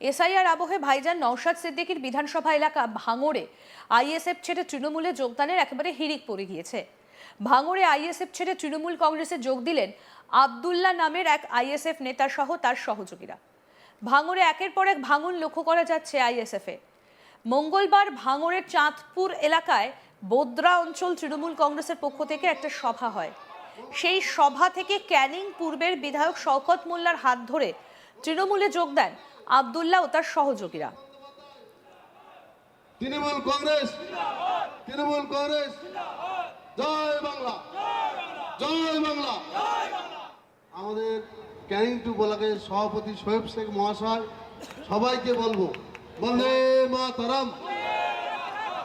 SIR আবহে ভাইজান নওশাদ সিদ্দিকীর বিধানসভা এলাকা ভাঙড়ে আইএসএফ ছেড়ে তৃণমূলে যোগদানের একেবারে হিড়িক পড়ে গিয়েছে। ভাঙড়ে আইএসএফ ছেড়ে তৃণমূল কংগ্রেসে যোগ দিলেন আবদুল্লাহ নামের এক আইএসএফ নেতা সহ তার সহযোগীরা। ভাঙড়ে একের পর এক ভাঙন লক্ষ্য করা যাচ্ছে আইএসএফে মঙ্গলবার ভাঙড়ের চাঁদপুর এলাকায় বোদ্রা অঞ্চল তৃণমূল কংগ্রেসের পক্ষ থেকে একটা সভা হয়। সেই সভা থেকে ক্যানিং পূর্বের বিধায়ক শওকত মোল্লার হাত ধরে তৃণমূলে যোগ দেন আবদুল্লাহ ও তার সহযোগীরা। তৃণমূল কংগ্রেস তৃণমূল কংগ্রেস জয় বাংলা জয় বাংলা। আমাদের ক্যানিং টু ব্লকের সভাপতি শোয়েব শেখ মহাশয় সবাইকে বলব বন্দে মা তারাম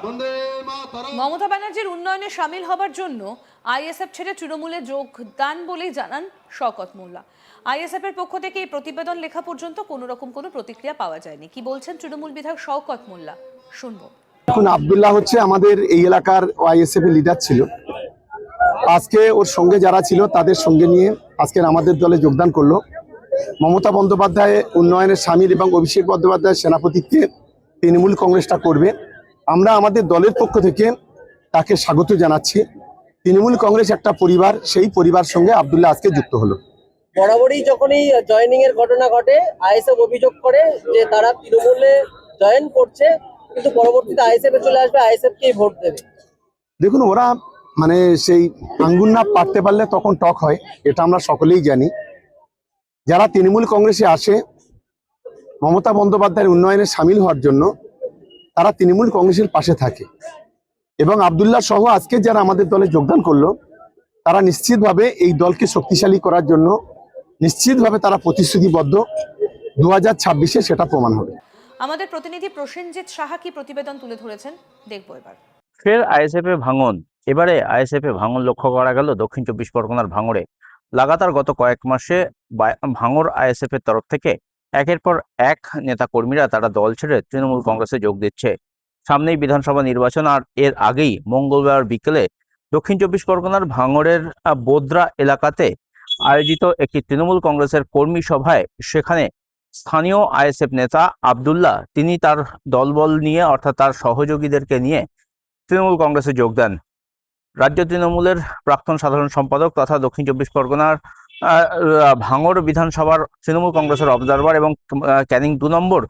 বন্দে মা তারাম মমতা ব্যানার্জির উন্নয়নে সামিল হবার জন্য আইএসএফ ছেড়ে তৃণমূলে যোগদান বলেই জানান শওকত মোল্লা। আইএসএফ এর পক্ষ থেকে এই প্রতিবেদন লেখা পর্যন্ত কোনো রকম কোনো প্রতিক্রিয়া পাওয়া যায়নি। কি বলছেন তৃণমূল বিধায়ক শওকত মোল্লা? শুনব। এখন আবদুল্লাহ হচ্ছে আমাদের এই এলাকার আইএসএফ এর লিডার ছিল। আজকে ওর সঙ্গে যারা ছিল তাদের সঙ্গে নিয়ে আজকের আমাদের দলে যোগদান করল। মমতা বন্দ্যোপাধ্যায় উন্নয়নের সামিল এবং অভিষেক বন্দ্যোপাধ্যায় সেনাপতিকে তৃণমূল কংগ্রেসটা করবে। আমরা আমাদের দলের পক্ষ থেকে তাকে স্বাগত জানাচ্ছি। তৃণমূল কংগ্রেস একটা পরিবার সেই পরিবার সঙ্গে আবদুল্লাহ আজকে যুক্ত হলো। বরাবরই যখনই জয়েনিং এর ঘটনা ঘটে আইএসএফ অভিযোগ করে যে তারা তৃণমূলে জয়েন করছে কিন্তু পরবর্তীতে আইএসএফ এ চলে আসবে আইএসএফ কেই ভোট দেবে। দেখুন ওরা মানে সেই আঙ্গুর না পারতে পারলে তখন টক হয় এটা আমরা সকলেই জানি। যারা তৃণমূল কংগ্রেসে আসে মমতা বন্দ্যোপাধ্যায়ের উন্নয়নে সামিল হওয়ার জন্য তারা তৃণমূল কংগ্রেসের পাশে থাকে। এবং আবদুল্লাহ সহ আজকে যারা আমাদের দলে যোগদান করল তারা নিশ্চিতভাবে এই দলকে শক্তিশালী করার জন্য নিশ্চিতভাবে তারা প্রতিশ্রুতিবদ্ধ। দু হাজার ছাব্বিশে সেটা প্রমাণ হবে। আমাদের প্রতিনিধি প্রসেনজিৎ সাহা কি প্রতিবেদন তুলে ধরেছেন দেখব এবার। ফের আইএসএফ এ ভাঙন। এবারে আইএসএফ এ ভাঙন লক্ষ্য করা গেল দক্ষিণ চব্বিশ পরগনার ভাঙড়ে। লাগাতার গত কয়েক মাসে ভাঙর আইএসএফ এর তরফ থেকে একের পর এক নেতা কর্মীরা তারা দল ছেড়ে তৃণমূল কংগ্রেসে যোগ দিচ্ছে। সামনেই বিধানসভা নির্বাচন আর এর আগেই মঙ্গলবার বিকেলে দক্ষিণ চব্বিশ পরগনার ভাঙড়ের বোদ্রা এলাকাতে আয়োজিত একটি তৃণমূল কংগ্রেসের কর্মী সভায় সেখানে স্থানীয় আইএসএফ নেতা আবদুল্লাহ তিনি তার দলবল নিয়ে অর্থাৎ তার সহযোগীদেরকে নিয়ে তৃণমূল কংগ্রেসে যোগ দেন। রাজ্য তৃণমূলের প্রাক্তন সাধারণ সম্পাদক তথা দক্ষিণ চব্বিশ পরগনার ভাঙড় বিধানসভার তৃণমূল কংগ্রেসের অবজারভার এবং ক্যানিং দু নম্বর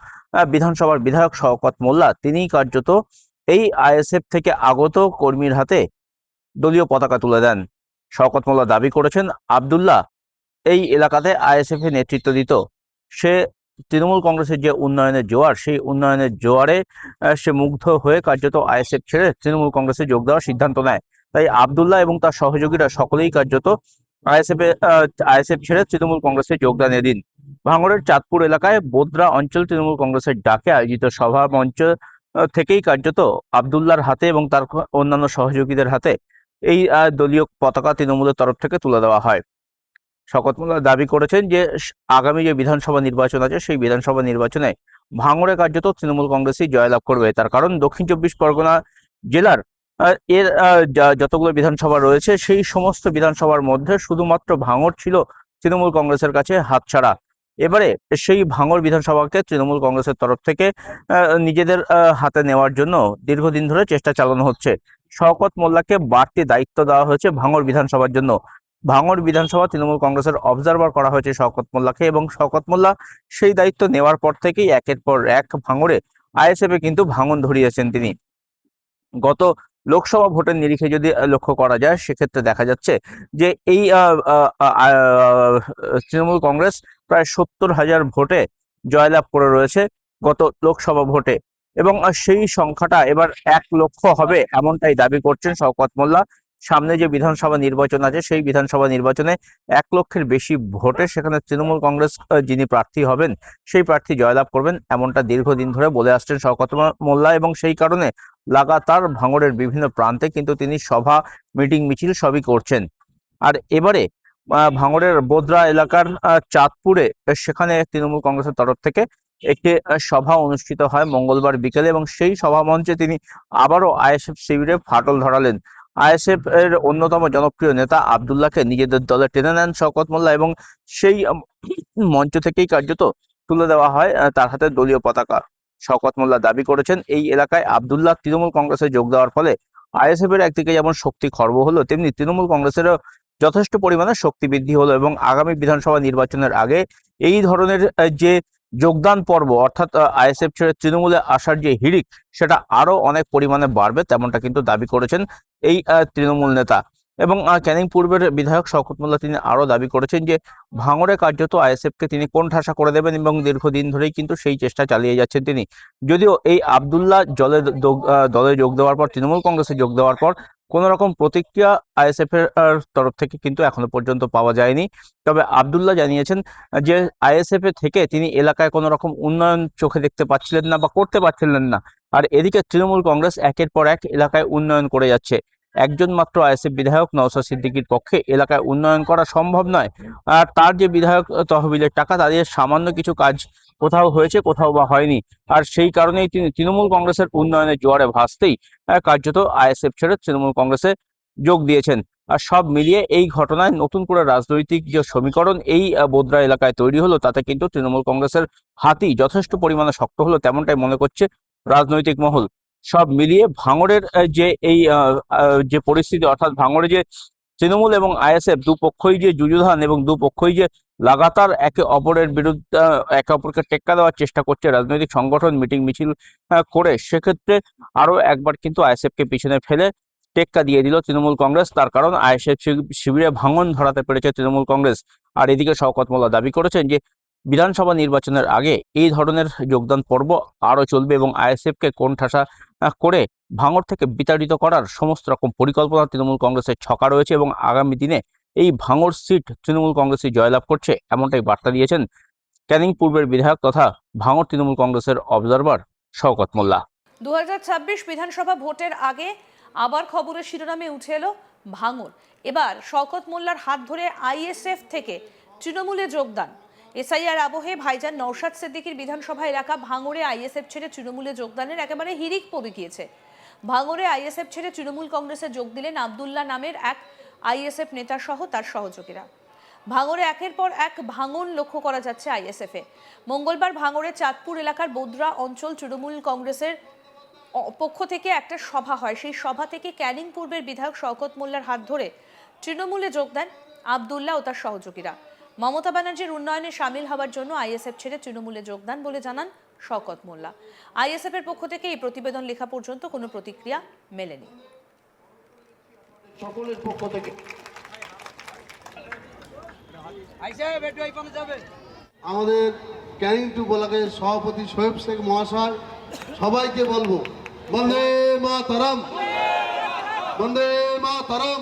বিধানসভার বিধায়ক শওকত মোল্লা। তিনিই কার্যত এই আইএসএফ থেকে আগত কর্মীর হাতে দলীয় পতাকা তুলে দেন। শওকত মোল্লা দাবি করেছেন, আবদুল্লাহ এই এলাকাতে আইএসএফ এর নেতৃত্ব দিত। সে তৃণমূল কংগ্রেসের যে উন্নয়নের জোয়ার, সেই উন্নয়নের জোয়ারে সে মুগ্ধ হয়ে কার্যত আইএসএফ ছেড়ে তৃণমূল কংগ্রেসে যোগ দেওয়ার সিদ্ধান্ত নেয়। তাই আবদুল্লাহ এবং তার সহযোগীরা সকলেই কার্যত আইএসএফ আইএসএফ ছেড়ে তৃণমূল কংগ্রেসে যোগদান এদিন। ভাঙড়ের চাঁদপুর এলাকায় বোদ্রা অঞ্চল তৃণমূল কংগ্রেসের ডাকে আয়োজিত সভা মঞ্চ থেকেই কার্যত আবদুল্লাহর হাতে এবং তার অন্যান্য সহযোগীদের হাতে এই দলীয় পতাকা তৃণমূলের তরফ থেকে তুলে দেওয়া হয়। শকত মোল্লা দাবি করেছেন যে আগামী যে বিধানসভা নির্বাচন আছে, সেই বিধানসভা নির্বাচনে ভাঙড়ে কার্যত তৃণমূল কংগ্রেসই জয়লাভ করবে। তার কারণ দক্ষিণ চব্বিশ পরগনা জেলার এর যতগুলো বিধানসভা রয়েছে, সেই সমস্ত বিধানসভার মধ্যে শুধুমাত্র ভাঙড় ছিল তৃণমূল কংগ্রেসের কাছে হাতছাড়া। এবারে সেই ভাঙড় বিধানসভাকে তৃণমূল কংগ্রেসের তরফ থেকে নিজেদের হাতে নেওয়ার জন্য দীর্ঘদিন ধরে চেষ্টা চালানো হচ্ছে। শওকত মোল্লাকে বাড়তি দায়িত্ব দেওয়া হয়েছে ভাঙড় বিধানসভার জন্য। ভাঙড় বিধানসভা তৃণমূল কংগ্রেসের অবজারভার করা হয়েছে শওকত মোল্লাকে এবং শওকত মোল্লা সেই দায়িত্ব নেওয়ার পর থেকেই একের পর এক ভাঙড়ে, আইএসএফ কিন্তু ভাঙন ধরিয়েছেন তিনি। গত লোকসভা ভোটের নিরিখে যদি লক্ষ্য করা যায়, সেক্ষেত্রে দেখা যাচ্ছে যে এই তৃণমূল কংগ্রেস প্রায় সত্তর হাজার ভোটে জয়লাভ করে রয়েছে গত লোকসভা ভোটে। এবং সেই সংখ্যাটা এবার এক লক্ষ হবে, এমনটাই দাবি করছেন শওকত মোল্লা। সামনে যে বিধানসভা নির্বাচন আছে, সেই বিধানসভা নির্বাচনে এক লক্ষের বেশি ভোটে সেখানে তৃণমূল কংগ্রেস যিনি প্রার্থী হবেন, সেই প্রার্থী জয়লাভ করবেন। এমনটা দীর্ঘদিন ধরে বলে আসছেন শওকত মোল্লা এবং সেই কারণে লাগাতার ভাঙড়ের বিভিন্ন প্রান্তে কিন্তু তিনি সভা, মিটিং, মিছিল সবই করছেন। আর এবারে ভাঙড়ের বোদ্রা এলাকার চাঁদপুরে সেখানে তৃণমূল কংগ্রেসের তরফ থেকে একটি সভা অনুষ্ঠিত হয় মঙ্গলবার বিকেলে এবং সেই সভা মঞ্চে তিনি আবারও আইএসএফ শিবিরে ফাটল ধরালেন। আইএসএফ এর অন্যতম জনপ্রিয় নেতা আবদুল্লাহকে নিজেদের দলে টেনে নেন শওকত মোল্লা এবং সেই মঞ্চ থেকেই কার্যত তুলে দেওয়া হয় তার হাতে দলীয় পতাকা। শওকত মোল্লা দাবি করেছেন, এই এলাকায় আবদুল্লাহ তৃণমূল কংগ্রেসে যোগ দেওয়ার ফলে আইএসএফ এর একদিকে যেমন শক্তি খর্ব হলো, তেমনি তৃণমূল কংগ্রেসেরও যথেষ্ট পরিমাণে শক্তি বৃদ্ধি হলো এবং আগামী বিধানসভা নির্বাচনের আগে এই ধরনের যে যোগদান পর্ব, অর্থাৎ আইএসএফ ছেড়ে তৃণমূলে আসার যে হিড়িক, সেটা আরও অনেক পরিমাণে বাড়বে, তেমনটা কিন্তু দাবি করেছেন এই তৃণমূল নেতা। এবং ক্যানিং পূর্বের বিধায়ক শওকত মোল্লা তিনি আরও দাবি করেছেন যে, ভাঙড়ে কার্যত আইএসএফ কে তিনি কোণঠাসা করে দেবেন এবং দীর্ঘদিন ধরেই কিন্তু সেই চেষ্টা চালিয়ে যাচ্ছেন তিনি। যদিও এই আবদুল্লাহ জলে দলে যোগ দেওয়ার পর, তৃণমূল কংগ্রেসে যোগ দেওয়ার পর কোন রকম প্রতিক্রিয়া আইএসএফ এর তরফ থেকে কিন্তু এখনও পর্যন্ত পাওয়া যায়নি। তবে আবদুল্লাহ জানিয়েছেন যে আইএসএফ থেকে তিনি এলাকায় কোনো রকম উন্নয়ন চোখে দেখতে পাচ্ছিলেন না বা করতে পারছিলেন না। আর এদিকে তৃণমূল কংগ্রেস একের পর এক এলাকায় উন্নয়ন করে যাচ্ছে। একজন মাত্র আইএসএফ বিধায়ক নওশাদ সিদ্দিকীর পক্ষে এলাকায় উন্নয়ন করা সম্ভব নয়। আর তার যে বিধায়ক তহবিলের টাকা তাদের সামান্য কিছু কাজ কোথাও হয়েছে, কোথাও বা হয়নি। আর সেই কারণেই তিনি তৃণমূল কংগ্রেসের উন্নয়নের জোয়ারে ভাসতেই কার্যত আইএসএফ ছেড়ে তৃণমূল কংগ্রেসে যোগ দিয়েছেন। আর সব মিলিয়ে এই ঘটনায় নতুন করে রাজনৈতিক যে সমীকরণ এই বোদরা এলাকায় তৈরি হলো, তাতে কিন্তু তৃণমূল কংগ্রেসের হাতি যথেষ্ট পরিমাণে শক্ত হলো, তেমনটাই মনে করছে রাজনৈতিক মহল। সব মিলিয়ে ভাঙড়ের যে এই যে পরিস্থিতি, অর্থাৎ ভাঙড়ে যে তৃণমূল এবং আইএসএফ দুপক্ষই যে যুযুধান এবং দুপক্ষই যে লাগাতার একে অপরের বিরুদ্ধে, একে অপরকে টেক্কা দেওয়ার চেষ্টা করছে রাজনৈতিক সংগঠন, মিটিং, মিছিল করে, সেক্ষেত্রে আরও একবার কিন্তু আইএসএফ কে পিছনে ফেলে টেক্কা দিয়ে দিল তৃণমূল কংগ্রেস। তার কারণ আইএসএফ শিবিরে ভাঙন ধরাতে পেরেছে তৃণমূল কংগ্রেস। আর এদিকে শওকত মোল্লা দাবি করেছেন যে বিধানসভা নির্বাচনের আগে এই ধরনের যোগদান পর্ব আরও চলবে এবং আইএসএফকে কোণঠাসা করে ভাঙড় থেকে বিতাড়িত করার সমস্ত রকম পরিকল্পনা তৃণমূল কংগ্রেসের ছকা রয়েছে এবং আগামী দিনে এই ভাঙড় সিট তৃণমূল কংগ্রেসই জয়লাভ করছে, এমনটাই বার্তা দিয়েছেন ক্যানিং পূর্বের বিধায়ক তথা ভাঙড় তৃণমূল কংগ্রেসের অবজারভার শওকত মোল্লা। দু হাজার ছাব্বিশ বিধানসভা ভোটের আগে আবার খবরের শিরোনামে উঠে এলো ভাঙর এবার শওকত মোল্লার হাত ধরে আইএসএফ থেকে তৃণমূলে যোগদান। এসআইআর আবহে ভাইজান নওশাদ সিদ্দিকীর বিধানসভা এলাকা ভাঙড়ে আইএসএফ ছেড়ে তৃণমূলে যোগদানের একেবারে হিরিক পড়ে গিয়েছে। ভাঙড়ে আইএসএফ ছেড়ে তৃণমূল কংগ্রেসে যোগ দিলেন আবদুল্লাহ নামের এক আইএসএফ নেতা সহ তার সহযোগীরা। ভাঙড়ে একের পর এক ভাঙন লক্ষ্য করা যাচ্ছে আইএসএফে। মঙ্গলবার ভাঙড়ের চাঁদপুর এলাকার বোদরা অঞ্চল তৃণমূল কংগ্রেসের পক্ষ থেকে একটা সভা হয়। সেই সভা থেকে ক্যানিং পূর্বের বিধায়ক শওকত মোল্লার হাত ধরে তৃণমূলে যোগ দেন আবদুল্লাহ ও তার সহযোগীরা। মমতা ব্যানার্জির উন্নয়নে সামিল হওয়ার জন্য আইএসএফ ছেড়ে তৃণমূলে যোগদান বলে জানান শওকত মোল্লা। আইএসএফ এর পক্ষ থেকে এই প্রতিবেদন লেখা পর্যন্ত কোনো প্রতিক্রিয়া মেলেনি। সকলের পক্ষ থেকে। আমাদের ক্যানিং টু ব্লকের সভাপতি শোয়েব শেখ মহাশয় সবাইকে বলব, বন্দে মা তারাম বন্দে মা তারাম